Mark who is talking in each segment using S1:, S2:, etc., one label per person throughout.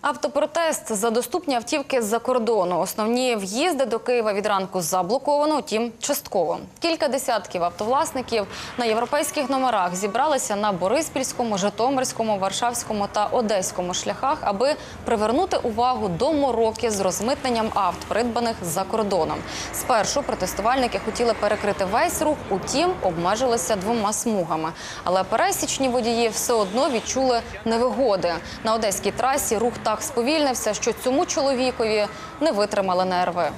S1: Автопротест за доступні автівки з-за кордону. Основні в'їзди до Києва від ранку заблоковано, втім частково. Кілька десятків автовласників на європейських номерах зібралися на Бориспільському, Житомирському, Варшавському та Одеському шляхах, аби привернути увагу до мороки з розмитненням авт, придбаних за кордоном. Спершу протестувальники хотіли перекрити весь рух, утім обмежилися двома смугами. Але пересічні водії все одно відчули невигоди. На одеській трасі рух так сповільнився, що цьому чоловікові не витримали нерви.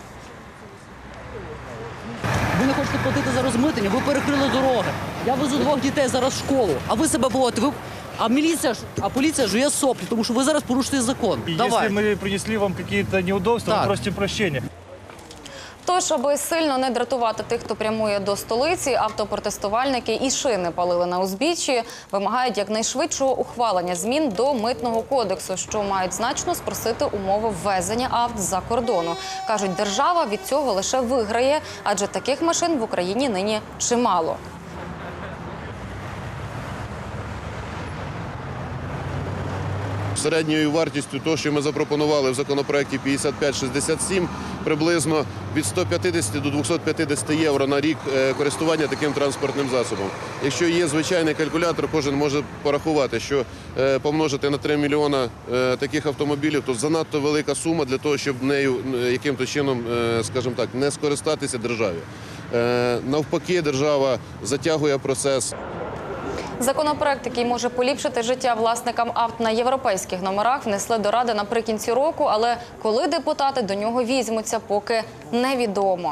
S2: Ви не хочете платити за розмитнення, ви перекрили дороги. Я везу двох дітей зараз в школу, а ви себе поводите. Ви... А міліція ж, а поліція жує соплі, тому що ви зараз порушуєте закон. Давай.
S3: если мы принесли вам какие-то неудобства,
S2: Так.
S3: мы просим прощения.
S1: Тож, аби сильно не дратувати тих, хто прямує до столиці, автопротестувальники і шини палили на узбіччі, вимагають якнайшвидшого ухвалення змін до митного кодексу, що мають значно спросити умови ввезення авт з-за кордону. кажуть, держава від цього лише виграє, адже таких машин в Україні нині чимало.
S4: Середньою вартістю того, що ми запропонували в законопроекті 5567, приблизно від 150 до 250 євро на рік е, користування таким транспортним засобом. Якщо є звичайний калькулятор, кожен може порахувати, що е, помножити на 3 мільйона е, таких автомобілів, то занадто велика сума для того, щоб нею яким-то чином, скажімо так, не скористатися державі. Навпаки, держава затягує процес.
S1: Законопроект, який може поліпшити життя власникам авт на європейських номерах, внесли до ради наприкінці року. Але коли депутати до нього візьмуться, поки невідомо.